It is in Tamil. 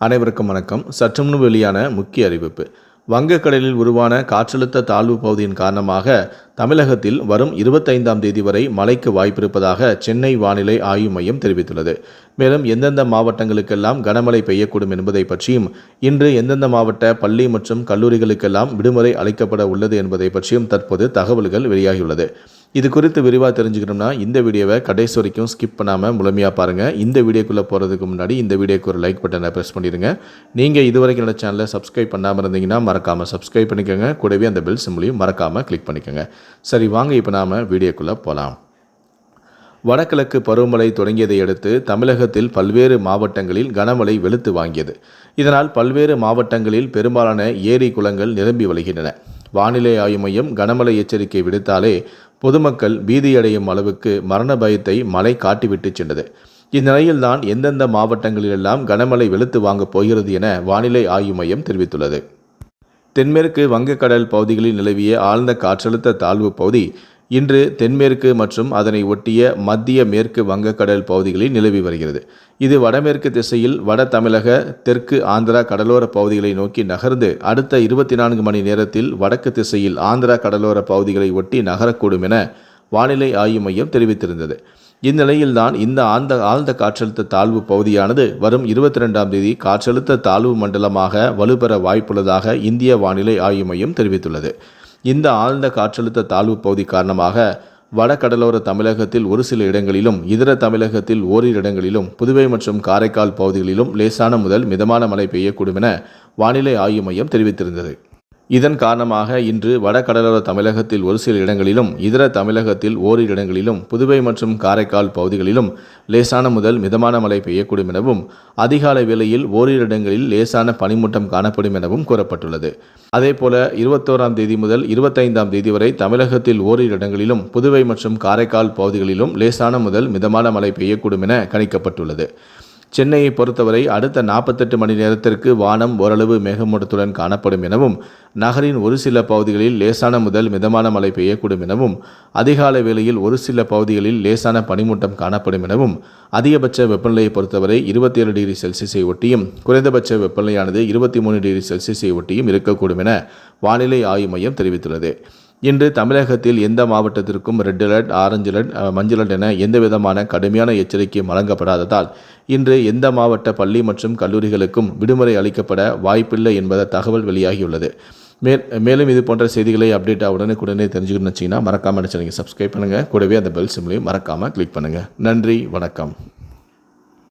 அனைவருக்கும் வணக்கம். சற்றுமுன் வெளியான முக்கிய அறிவிப்பு. வங்கக்கடலில் உருவான காற்றழுத்த தாழ்வு பகுதியின் காரணமாக தமிழகத்தில் வரும் இருபத்தைந்தாம் தேதி வரை மழைக்கு வாய்ப்பிருப்பதாக சென்னை வானிலை ஆய்வு மையம் தெரிவித்துள்ளது. மேலும் எந்தெந்த மாவட்டங்களுக்கெல்லாம் கனமழை பெய்யக்கூடும் என்பதை பற்றியும் இன்று எந்தெந்த மாவட்ட பள்ளி மற்றும் கல்லூரிகளுக்கெல்லாம் விடுமுறை அளிக்கப்பட உள்ளது என்பதை பற்றியும் தற்போது தகவல்கள் வெளியாகியுள்ளது. இது குறித்து விரிவாக தெரிஞ்சுக்கணும்னா இந்த வீடியோவை கடைசி வரைக்கும் ஸ்கிப் பண்ணாமல் முழுமையாக பாருங்கள் இந்த வீடியோக்குள்ளே போகிறதுக்கு முன்னாடி இந்த வீடியோக்கு ஒரு லைக் பட்டனை ப்ரெஸ் பண்ணிடுங்க. நீங்கள் இதுவரைக்கும் என்னோட சேனலை சப்ஸ்கிரைப் பண்ணாமல் இருந்தீங்கன்னா மறக்காமல் சப்ஸ்கிரைப் பண்ணிக்கோங்க. கூடவே அந்த பெல் சிம்லையும் மறக்காமல் கிளிக் பண்ணிக்கோங்க. சரி வாங்க இப்போ நாம் வீடியோக்குள்ளே போகலாம் வடகிழக்கு பருவமழை தொடங்கியதை அடுத்து தமிழகத்தில் பல்வேறு மாவட்டங்களில் கனமழை வெளுத்து வாங்கியது. இதனால் பல்வேறு மாவட்டங்களில் பெரும்பாலான ஏரி குளங்கள் நிரம்பி வழிகின்றன. வானிலை ஆய்வு மையம் கனமழை எச்சரிக்கை விடுத்தாலே பொதுமக்கள் பீதியடையும் அளவுக்கு மரண பயத்தை மழை காட்டிவிட்டு சென்றது. இந்நிலையில்தான் எந்தெந்த மாவட்டங்களிலெல்லாம் கனமழை வெளுத்து வாங்கப் போகிறது என வானிலை ஆய்வு மையம் தெரிவித்துள்ளது. தென்மேற்கு வங்கக்கடல் பகுதிகளில் நிலவிய ஆழ்ந்த காற்றழுத்த தாழ்வு பகுதி இன்று தென்மேற்கு மற்றும் அதனை ஒட்டிய மத்திய மேற்கு வங்கக்கடல் பகுதிகளில் நிலவி வருகிறது. இது வடமேற்கு திசையில் வட தமிழக தெற்கு ஆந்திரா கடலோர பகுதிகளை நோக்கி நகர்ந்து அடுத்த இருபத்தி நான்கு மணி நேரத்தில் வடக்கு திசையில் ஆந்திரா கடலோர பகுதிகளை ஒட்டி நகரக்கூடும் என வானிலை ஆய்வு மையம் தெரிவித்திருந்தது. இந்நிலையில்தான் இந்த ஆழ்ந்த ஆழ்ந்த காற்றழுத்த தாழ்வு பகுதியானது வரும் இருபத்தி ரெண்டாம் தேதி காற்றழுத்த தாழ்வு மண்டலமாக வலுப்பெற வாய்ப்புள்ளதாக இந்திய வானிலை ஆய்வு மையம் தெரிவித்துள்ளது. இந்த ஆழ்ந்த காற்றழுத்த தாழ்வு பகுதி காரணமாக வடகடலோர தமிழகத்தில் ஒரு சில இடங்களிலும் இதர தமிழகத்தில் ஓரிரு இடங்களிலும் புதுவை மற்றும் காரைக்கால் பகுதிகளிலும் லேசான முதல் மிதமான மழை பெய்யக்கூடும் என வானிலை ஆய்வு மையம் தெரிவித்திருந்தது. இதன் காரணமாக இன்று வடகடலோர தமிழகத்தில் ஒரு சில இடங்களிலும் இதர தமிழகத்தில் ஓரிரு இடங்களிலும் புதுவை மற்றும் காரைக்கால் பகுதிகளிலும் லேசான முதல் மிதமான மழை பெய்யக்கூடும் எனவும் அதிகாலை வேளையில் ஓரிரு இடங்களில் லேசான பனிமூட்டம் காணப்படும் எனவும் கூறப்பட்டுள்ளது. அதேபோல இருபத்தோராம் தேதி முதல் இருபத்தைந்தாம் தேதி வரை தமிழகத்தில் ஓரிரு இடங்களிலும் புதுவை மற்றும் காரைக்கால் பகுதிகளிலும் லேசான முதல் மிதமான மழை பெய்யக்கூடும் என கணிக்கப்பட்டுள்ளது. சென்னையை பொறுத்தவரை அடுத்த நாற்பத்தெட்டு மணி நேரத்திற்கு வானம் ஓரளவு மேகமூட்டத்துடன் காணப்படும் எனவும் நகரின் ஒரு சில பகுதிகளில் லேசான முதல் மிதமான மழை பெய்யக்கூடும் எனவும் அதிகாலை வேளையில் ஒரு சில பகுதிகளில் லேசான பனிமூட்டம் காணப்படும் எனவும் அதிகபட்ச வெப்பநிலையை பொறுத்தவரை இருபத்தி ஏழு டிகிரி செல்சியஸை ஒட்டியும் குறைந்தபட்ச வெப்பநிலையானது இருபத்தி மூணு டிகிரி செல்சியஸை ஒட்டியும் இருக்கக்கூடும் என வானிலை ஆய்வு மையம் தெரிவித்துள்ளது. இன்று தமிழகத்தில் எந்த மாவட்டத்திற்கும் ரெட் அலர்ட் ஆரஞ்சு அலர்ட் மஞ்சள் அலர்ட் என எந்த விதமான கடுமையான எச்சரிக்கையும் வழங்கப்படாததால் இன்று எந்த மாவட்ட பள்ளி மற்றும் கல்லூரிகளுக்கும் விடுமுறை அளிக்கப்பட வாய்ப்பில்லை என்பத தகவல் வெளியாகியுள்ளது. மேல் மேலும் இது போன்ற செய்திகளை அப்டேட்டாக உடனுக்குடனே தெரிஞ்சுக்கணும்னு வச்சிங்கன்னா மறக்காமல் நீங்கள் சப்ஸ்கிரைப் பண்ணுங்கள் கூடவே அந்த பெல் சிம்லையும் மறக்காமல் கிளிக் பண்ணுங்கள் நன்றி வணக்கம்.